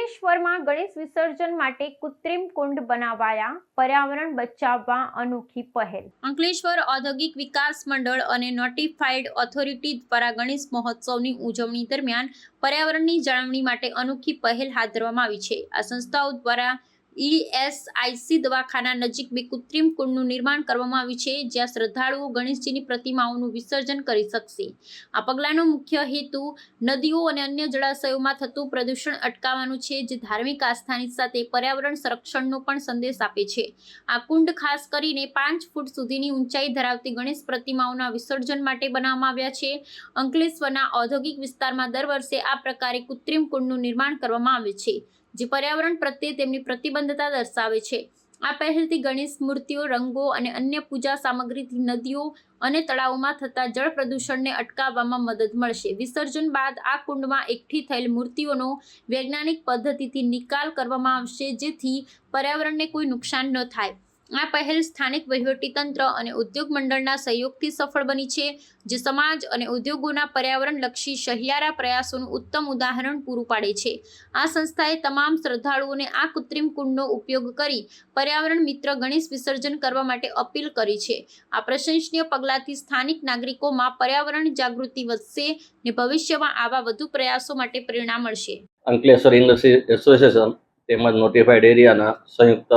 અંકલેશ્વરમાં ગણેશ વિસર્જન માટે કૃત્રિમ કુંડ બનાવાયા. પર્યાવરણ બચાવવા અનોખી પહેલ. અંકલેશ્વર ઔદ્યોગિક વિકાસ મંડળ અને નોટિફાઈડ ઓથોરિટી દ્વારા ગણેશ મહોત્સવની ઉજવણી દરમિયાન પર્યાવરણની જાળવણી માટે અનોખી પહેલ હાથ ધરવામાં આવી છે. આ સંસ્થાઓ દ્વારા ઈએસઆઈસી દવાખાના નજીક બે કૃત્રિમ કુંડનું નિર્માણ કરવામાં આવ્યું છે, જ્યાં શ્રદ્ધાળુઓ ગણેશજીની પ્રતિમાઓનું વિસર્જન કરી શકશે. આ પગલાંનો મુખ્ય હેતુ નદીઓ અને અન્ય જળાશયોમાં થતું પ્રદૂષણ અટકાવવાનું છે, જે ધાર્મિક આસ્થાની સાથે પર્યાવરણ સંરક્ષણનો પણ સંદેશ આપે છે. આ કુંડ ખાસ કરીને પાંચ ફૂટ સુધીની ઊંચાઈ ધરાવતી ગણેશ પ્રતિમાઓના વિસર્જન માટે બનાવવામાં આવ્યા છે. અંકલેશ્વરના ઔદ્યોગિક વિસ્તારમાં દર વર્ષે આ પ્રકારે કૃત્રિમ કુંડનું નિર્માણ કરવામાં આવે છે. જે પર્યાવરણ પ્રત્યે તેમની પ્રતિબદ્ધતા દર્શાવે છે. આ પહેલથી ગણેશ મૂર્તિઓ, રંગો અને અન્ય પૂજા સામગ્રીથી નદીઓ અને તળાવોમાં થતા જળ પ્રદૂષણને અટકાવવામાં મદદ મળશે. વિસર્જન બાદ આ કુંડમાં એકઠી થયેલ મૂર્તિઓનો વૈજ્ઞાનિક પદ્ધતિથી નિકાલ કરવામાં આવશે જેથી પર્યાવરણને કોઈ નુકસાન ન થાય. આ પહેલ સ્થાનિક વહીવટીતંત્ર અને ઉદ્યોગ મંડળના સહયોગથી સફળ બની છે, જે સમાજ અને ઉદ્યોગોના પર્યાવરણલક્ષી સહિયારા પ્રયાસોનું ઉત્તમ ઉદાહરણ પૂરું પાડે છે. આ સંસ્થાએ તમામ શ્રદ્ધાળુઓને આ કૃત્રિમ કુંડનો ઉપયોગ કરી પર્યાવરણ મિત્ર ગણેશ વિસર્જન કરવા માટે અપીલ કરી છે. આ પ્રશંસનીય પગલાંથી સ્થાનિક નાગરિકોમાં પર્યાવરણ જાગૃતિ વધશે ને ભવિષ્યમાં આવા વધુ પ્રયાસો માટે પ્રેરણા મળશે. અંકલેશ્વર ઇન્ડસ્ટ્રી એસોસિએશન તેમજ નોટિફાઈડ એરિયાના સંયુક્ત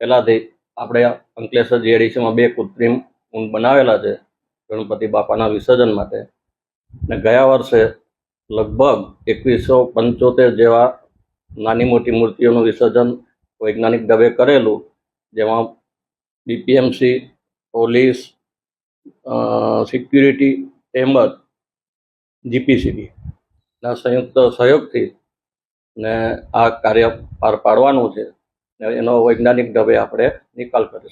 પહેલાથી આપણે અંકલેશ્વર જીઆઈડીસીમાં બે કૃત્રિમ ઊંડ બનાવેલા છે, ગણપતિ બાપાના વિસર્જન માટે. ને ગયા વર્ષે લગભગ એકવીસો પંચોતેર જેવા નાની મોટી મૂર્તિઓનું વિસર્જન વૈજ્ઞાનિક ઢબે કરેલું, જેમાં બીપીએમસી પોલીસ સિક્યુરિટી તેમજ જીપીસીબી ના સંયુક્ત સહયોગથી ને આ કાર્ય પાર પાડવાનું છે. એનો વૈજ્ઞાનિક ઢબે આપણે નિકાલ કરીશું.